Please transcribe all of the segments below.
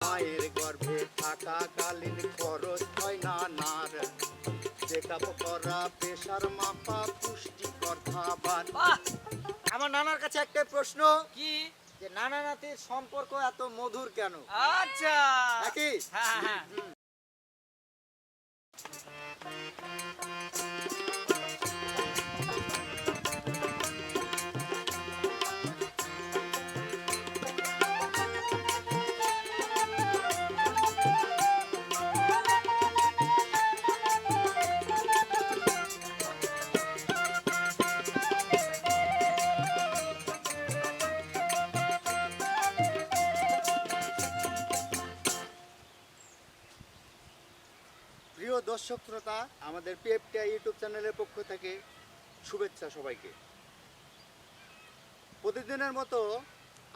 মায়ের গর্ভে থাকাকালীন খরচ হয় না নার চেক আপ করা পেশার মাপা পুষ্টিকর খাবার। আমার নানার কাছে একটা প্রশ্ন। কি? যে নানা নাতির সম্পর্ক এত মধুর কেন? আচ্ছা। নাকি? হ্যাঁ হ্যাঁ দর্শক শ্রোতা আমাদের পিএফটিআই ইউটিউব চ্যানেলের পক্ষ থেকে শুভেচ্ছা সবাইকে। প্রতিদিনের মতো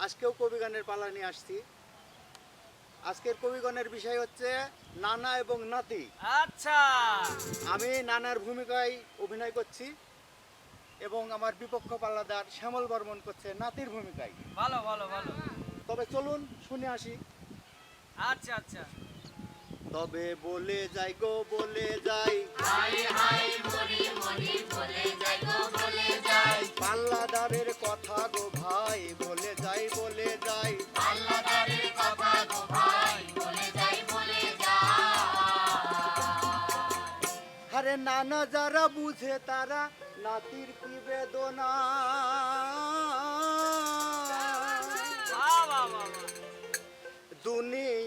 আজকেও কবিগানের পালা নিয়ে আসছি। আজকের কবিগণের বিষয় হচ্ছে নানা এবং নাতি। আচ্ছা। আমি নানার ভূমিকায় অভিনয় করছি এবং আমার বিপক্ষ পাল্লাদার শ্যামল বর্মন করছে নাতির ভূমিকায়। ভালো ভালো ভালো। তবে চলুন শুনে আসি। আচ্ছা আচ্ছা। তবে বলে যাই গো বলে যাই। পাল্লাদারের কথা গো ভাই বলে যাই বলে যাই। আরে নানা যারা বুঝে তারা নাতির কি বেদনা?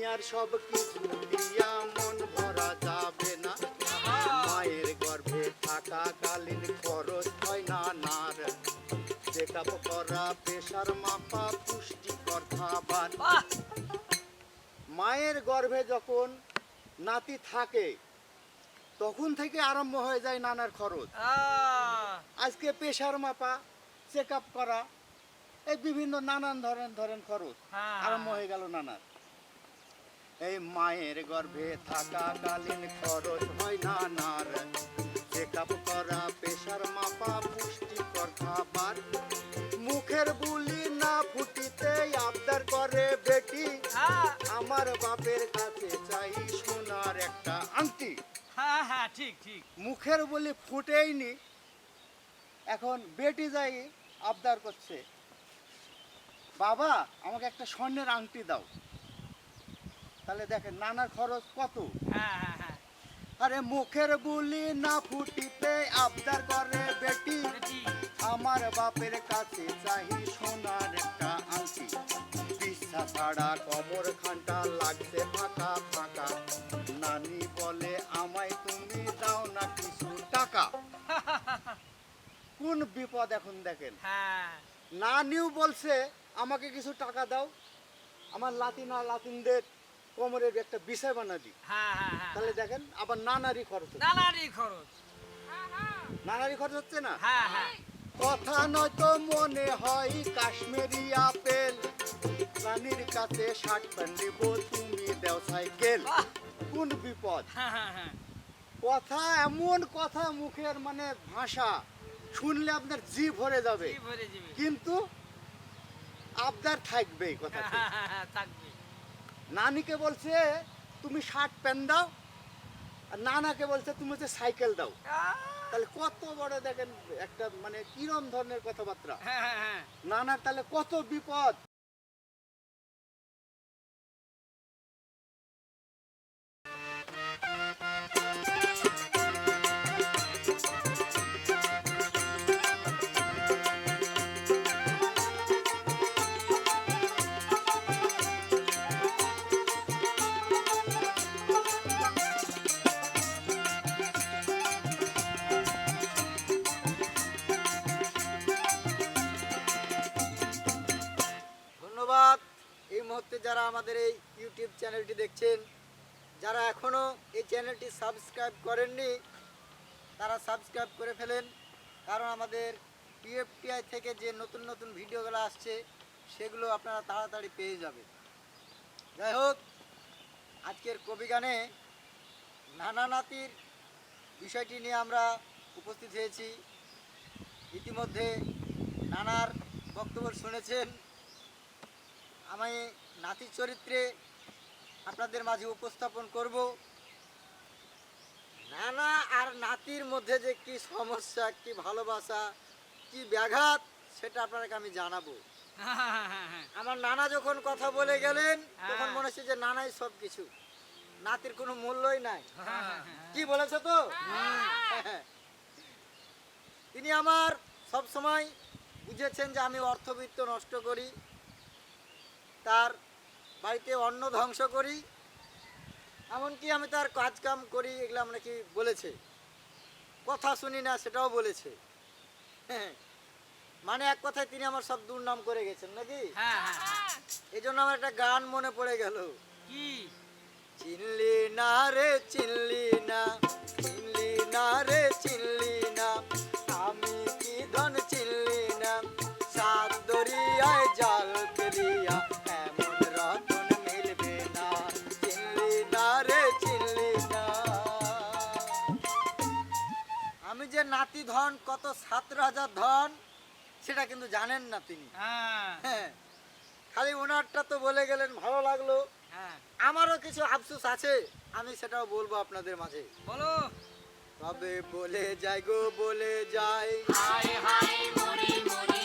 দুনিয়ার সব কিছু দিয়া মন ভরা যাবে না। মায়ের গর্ভে থাকাকালীন খরচ হয় না নার। চেকআপ করা প্রেশার মাপা পুষ্টিকর খাবার। মায়ের গর্ভে যখন নাতি থাকে তখন থেকে আরম্ভ হয়ে যায় নানার খরচ। আজকে প্রেশার মাপা চেক আপ করা এই বিভিন্ন নানান ধরনের ধরেন খরচ হ্যাঁ, আরম্ভ হ্যাঁ। হয়ে গেল নানার। এই মায়ের গর্ভে থাকা থাকাকালীন খরচ হয় নানার চেক আপ করা প্রেশার মাপা পুষ্টিকর খাবার। মুখের বুলি না ফুটিতে আবদার করে বেটি। হ্যাঁ। আমার বাপের কাছে চাই সোনার একটা আংটি। হ্যাঁ হ্যাঁ ঠিক ঠিক। মুখের বলি ফুটেইনি। এখন বেটি যাই আবদার করছে। বাবা আমাকে একটা স্বর্ণের আংটি দাও। তাহলে দেখেন নানার খরচ কত? হ্যাঁ হ্যাঁ হ্যাঁ। আরে মুখের বুলি না ফুটিতে আবদার করে বেটি। আমার বাপের কাছে চাই সোনার একটা আংটি। পিসা ছাড়া কবর খানটা লাগছে ফাঁকা ফাঁকা। নানি বলে আমায় তুমি দাও না কিছু টাকা। কোন বিপদ এখন দেখেন? হ্যাঁ। নানিও বলছে আমাকে কিছু টাকা দাও। আমার লাতিন আর লাতিনদের কোমরের একটা বিষয় বানা দি। হ্যাঁ হ্যাঁ হ্যাঁ। তাহলে দেখেন আবার নানারই খরচ। নানারই খরচ। নানারই খরচ হচ্ছে না? হ্যাঁ হ্যাঁ। কথা নয়তো মনে হয় কাশ্মীরি আপেল। রানীর কাছে ষাট প্যান নিব তুমি দেও সাইকেল। কোন বিপদ? হ্যাঁ হ্যাঁ হ্যাঁ। কথা এমন কথা মুখের মানে ভাষা শুনলে আপনার জি ভরে যাবে। কিন্তু আবদার থাকবেই কথা হ্যাঁ হ্যাঁ হ্যাঁ থাকবে। নানিকে বলছে তুমি শার্ট প্যান্ট দাও। আর নানাকে বলছে তুমি হচ্ছে সাইকেল দাও। তাহলে কত বড় দেখেন একটা মানে কিরম ধরনের কথাবার্তা। হ্যাঁ হ্যাঁ হ্যাঁ। নানার তাহলে কত বিপদ। আমাদের এই ইউটিউব চ্যানেলটি দেখছেন, যারা এখনও এই চ্যানেলটি সাবস্ক্রাইব করেননি, তারা সাবস্ক্রাইব করে ফেলেন। কারণ আমাদের পিএফটিআই থেকে যে নতুন নতুন ভিডিওগুলো আসছে, সেগুলো আপনারা তাড়াতাড়ি পেয়ে যাবে যাই হোক, আজকের কবিগানে নানা নাতির বিষয়টি নিয়ে আমরা উপস্থিত হয়েছি। ইতিমধ্যে নানার বক্তব্য শুনেছেন। আমি নাতির চরিত্রে আপনাদের মাঝে উপস্থাপন করব। নানা আর নাতির মধ্যে যে কি সমস্যা, কি ভালোবাসা, কি ব্যাঘাত, সেটা আপনাকে আমি জানাব। আমার নানা যখন কথা বলে গেলেন, তখন। মনে হচ্ছে যে নানাই সব কিছু নাতির কোনো মূল্যই নাই। কি বলেছে তো? তিনি আমার সব সময় বুঝেছেন যে আমি অর্থবিত্ত নষ্ট করি। তার বাড়িতে অন্ন ধ্বংস করি এমনকি আমি তার কাজ কাম করি এগুলো আমরা কি বলেছে। কথা শুনি না সেটাও বলেছে। হ্যাঁ মানে এক কথায় তিনি আমার সব দুর্নাম করে গেছেন নাকি? হ্যাঁ, হ্যাঁ, হ্যাঁ। এই জন্য আমার একটা গান মনে পড়ে গেল। কি? চিনলি না রে চিনলি না চিনলি না রে চিনলি ধন কত সাত রাজার ধন সেটা কিন্তু জানেন না তিনি। হ্যাঁ, হ্যাঁ। খালি ওনারটা তো বলে গেলেন ভালো লাগল। হ্যাঁ। আমারও কিছু আফসোস আছে আমি সেটাও বলব আপনাদের মাঝে। বলো। তবে বলে যাই গো বলে যাই। এই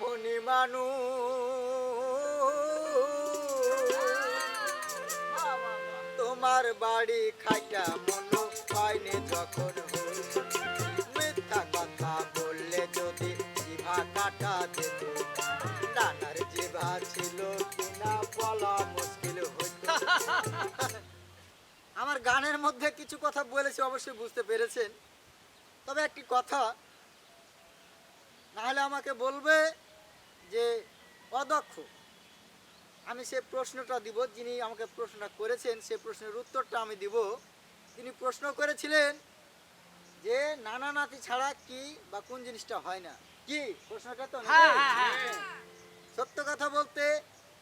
এমনই মানুষ তোমার বাড়ি খাইটা মনো পাইনি যখন। মিথ্যা কথা বললে যদি জিভা কাটা যেত। নানার জিভা ছিল কিনা বলা মুশকিল হইত। আমার গানের মধ্যে কিছু কথা বলেছি, অবশ্যই বুঝতে পেরেছেন। তবে একটি কথা, নাহলে আমাকে বলবে যে অদক্ষ। আমি সে প্রশ্নটা দিব যিনি আমাকে প্রশ্নটা করেছেন সে প্রশ্নের উত্তরটা আমি দিব। তিনি প্রশ্ন করেছিলেন যে নানা নাতি ছাড়া কি বা কোন জিনিসটা হয় না? কি? প্রশ্নটা তো? হ্যাঁ, হ্যাঁ, হ্যাঁ। সত্য কথা বলতে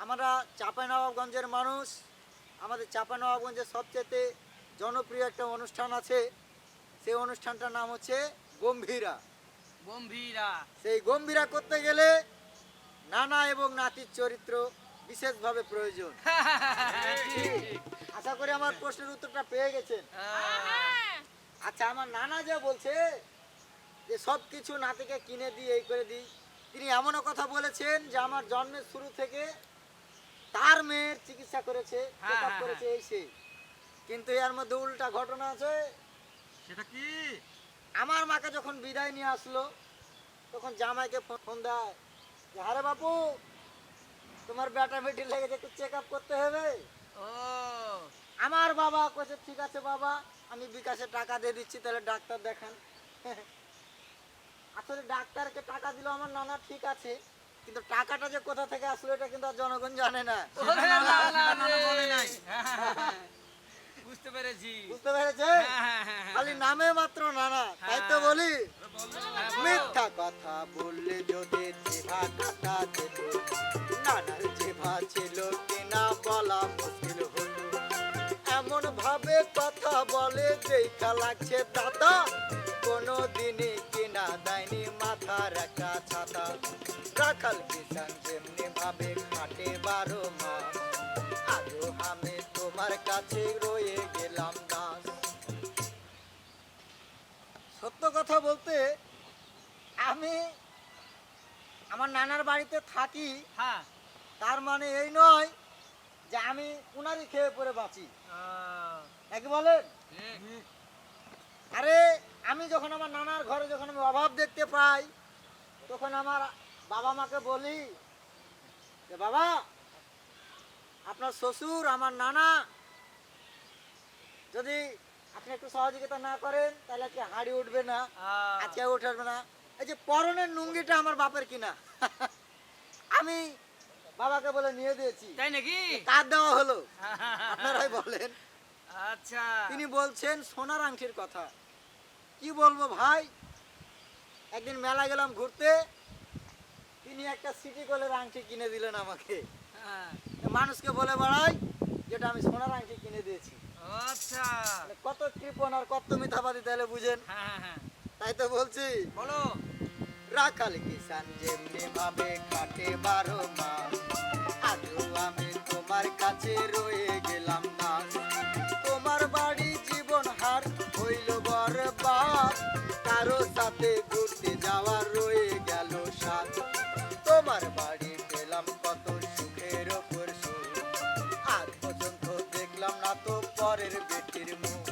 আমরা চাঁপাইনবাবগঞ্জের মানুষ। আমাদের চাঁপাইনবাবগঞ্জের সবচেয়ে জনপ্রিয় একটা অনুষ্ঠান আছে। সেই অনুষ্ঠানটার নাম হচ্ছে গম্ভীরা। গম্ভীরা। সেই গম্ভীরা করতে গেলে নানা এবং নাতির চরিত্র বিশেষভাবে প্রয়োজন। আশা করি আমার প্রশ্নের উত্তরটা পেয়ে গেছেন। হ্যাঁ। আচ্ছা আমার নানা যে বলছে যে সব কিছু নাতিকে কিনে দিই এই করে দিই। তিনি এমনও কথা বলেছেন যে আমার জন্মের শুরু থেকে তার মেয়ের চিকিৎসা করেছে হ্যাঁ, হ্যাঁ, করেছে এই সে। কিন্তু এর মধ্যে উল্টা ঘটনা আছে। সেটা কি? আমার মাকে যখন বিদায় নিয়ে আসলো তখন জামাইকে ফোন দেয় আরে বাপু তোমার বেটা বেটি লেগেছে একটু চেক আপ করতে হবে ও আমার বাবা কইছে ঠিক আছে বাবা আমি বিকাশে টাকা দিয়ে দিচ্ছি তাহলে ডাক্তার দেখান আসলে ডাক্তারকে টাকা দিল আমার নানা ঠিক আছে কিন্তু টাকাটা যে কোথা থেকে আসলো এটা কিন্তু আর জনগণ জানে না বুঝতে পেরেছি। বুঝতে পেরেছে? হ্যাঁ, হ্যাঁ, হ্যাঁ। খালি নামে মাত্র নানা তাই তো বলি? মিথ্যা কথা বললে যদি জিভা কাটা নানার জিভা ছিল কিনা বলা মুশকিল এমন ভাবে কথা বলে দেখা লাগছে দাদা কোনো দিনই কিনা দেয়নি মাথার একটা ছাতা। রাখাল কিষান যেমনি ভাবে খাটে বারো মাস। আজও আমি তোমার কাছে রয়ে গেলাম দাস। সত্য কথা বলতে আমি আমার নানার বাড়িতে থাকি। হ্যাঁ। তার মানে এই নয় যে আমি উনারই খেয়ে পরে বাঁচি। নাকি বলেন। আরে আমি যখন আমার নানার ঘরে যখন আমি অভাব দেখতে পাই তখন আমার বাবা মাকে বলি যে বাবা আপনার শ্বশুর আমার নানা। যদি আপনি একটু সহযোগিতা না করেন তাহলে আজকে হাঁড়ি উঠবে না আজকে উঠবে না। এই যে পরনের লুঙ্গিটা আমার বাপের কিনা। আমি বাবাকে বলে নিয়ে দিয়েছি। তাই নাকি? কার দেওয়া হলো? আপনারাই বলেন। আচ্ছা। তিনি বলছেন সোনার আংটির কথা। কি বলব ভাই? একদিন মেলা গেলাম ঘুরতে। তিনি একটা সিটি গোলের আংটি কিনে দিলেন আমাকে। হ্যাঁ, মানুষকে বলে বেড়াই যেটা আমি সোনার আংটি কিনে দিয়েছি। আচ্ছা। কত কৃপণ আর কত মিথ্যাবাদী তাহলে বুঝেন? হ্যাঁ হ্যাঁ হ্যাঁ। তাই তো বলছি। বলো। রাখাল কিষান যেমনি ভাবে খাটে বারো মাস আজও আমি তোমার কাছে রয়ে গেলাম না তোমার বাড়ি জীবন হার হইল বরবাদ কারও সাথে ঘুরতে যাওয়ার রয়ে গেল সাথ তোমার দেখলাম না তো পরের বেটির মুখ।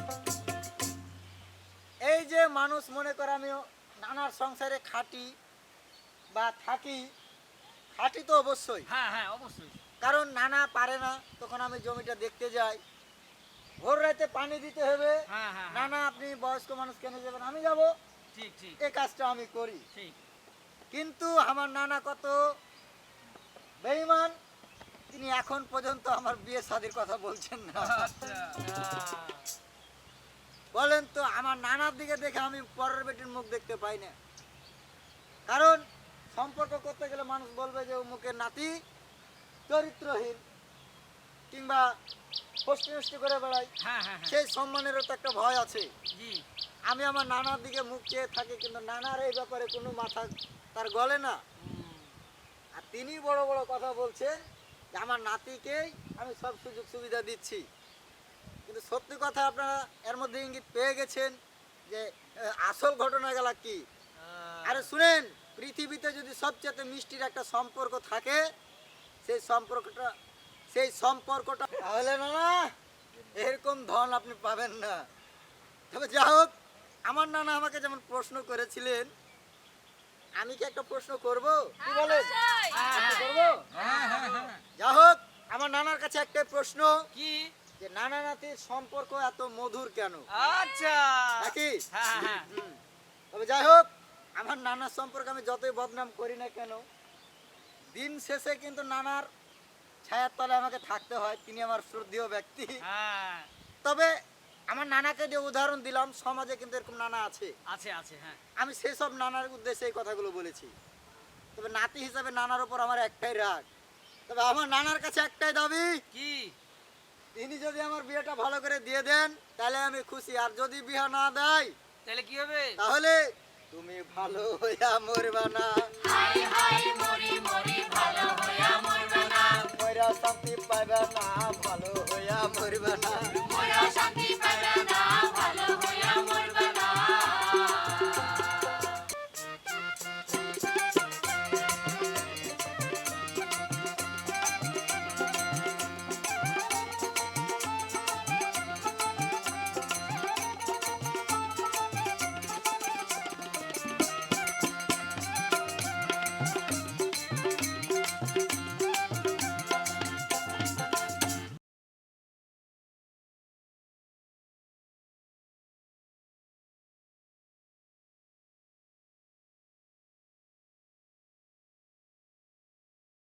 এই যে মানুষ মনে করে আমি নানার সংসারে খাটি বা থাকি খাটি তো অবশ্যই। হ্যাঁ হ্যাঁ অবশ্যই। কারণ নানা পারে না তখন আমি জমিটা দেখতে যাই। ভোর রাতে পানি দিতে হবে। হ্যাঁ হ্যাঁ হ্যাঁ। নানা আপনি বয়স্ক মানুষ কেন যাবেন? আমি যাব। ঠিক ঠিক। এই কাজটা আমি করি। ঠিক। কিন্তু আমার নানা কত বেঈমান তিনি এখন পর্যন্ত আমার বিয়ে শাদির কথা বলছেন না। আচ্ছা। বলেন তো আমার নানার দিকে দেখে আমি পরের বেটির মুখ দেখতে পাই না। কারণ সম্পর্ক করতে গেলে মানুষ বলবে যে ও মুখের নাতি চরিত্রহীন কিংবা ফষ্টি নষ্টি করে বেড়ায়। হ্যাঁ হ্যাঁ হ্যাঁ। সেই সম্মানেরও তো একটা ভয় আছে। আমি আমার নানার দিকে মুখ চেয়ে থাকি কিন্তু নানার এই ব্যাপারে কোনো মাথা তার গলে না। আর তিনি বড় বড় কথা বলছেন আমার নাতিকেই আমি সব সুযোগ সুবিধা দিচ্ছি। কিন্তু সত্যি কথা আপনারা এর মধ্যে ইঙ্গিত পেয়ে গেছেন যে আসল ঘটনা গেল কি আরে শুনেন পৃথিবীতে যদি সবচেয়ে মিষ্টির একটা সম্পর্ক থাকে সেই সম্পর্কটা সেই সম্পর্কটা তাহলে না না এরকম ধন আপনি পাবেন না। তবে যা হোক আমার নানা আমাকে যেমন প্রশ্ন করেছিলেন আমি কি একটা প্রশ্ন করব? কি বলেন? করব? হ্যাঁ হ্যাঁ হ্যাঁ। যা হোক আমার নানার কাছে একটাই প্রশ্ন। কি? যে নানা নাতির সম্পর্ক এত মধুর কেন? আচ্ছা। নাকি? হ্যাঁ হ্যাঁ। তবে যাই হোক আমার নানার সম্পর্কে আমি যতই বদনাম করি না কেন দিন শেষে কিন্তু নানার ছায়ার তলে আমাকে থাকতে হয়। তিনি আমার শ্রদ্ধেয় ব্যক্তি। হ্যাঁ। তবে আমার নানাকে যে উদাহরণ দিলাম সমাজে কিন্তু এরকম নানা আছে। আছে আছে হ্যাঁ। আমি সেসব নানার উদ্দেশ্যে এই কথাগুলো বলেছি। তবে নাতি হিসাবে নানার উপর আমার একটাই রাগ। তবে আমার নানার কাছে একটাই দাবি কি? তিনি যদি আমার বিয়েটা ভালো করে দিয়ে দেন তাহলে আমি খুশি। আর যদি বিয়ে না দেয় তাহলে কি হবে? তাহলে তুমি ভালো হইয়া মরবা না। ময়রা শান্তি পাইবে না ভালো হইয়া মরবে না। শান্তি পাইবে না।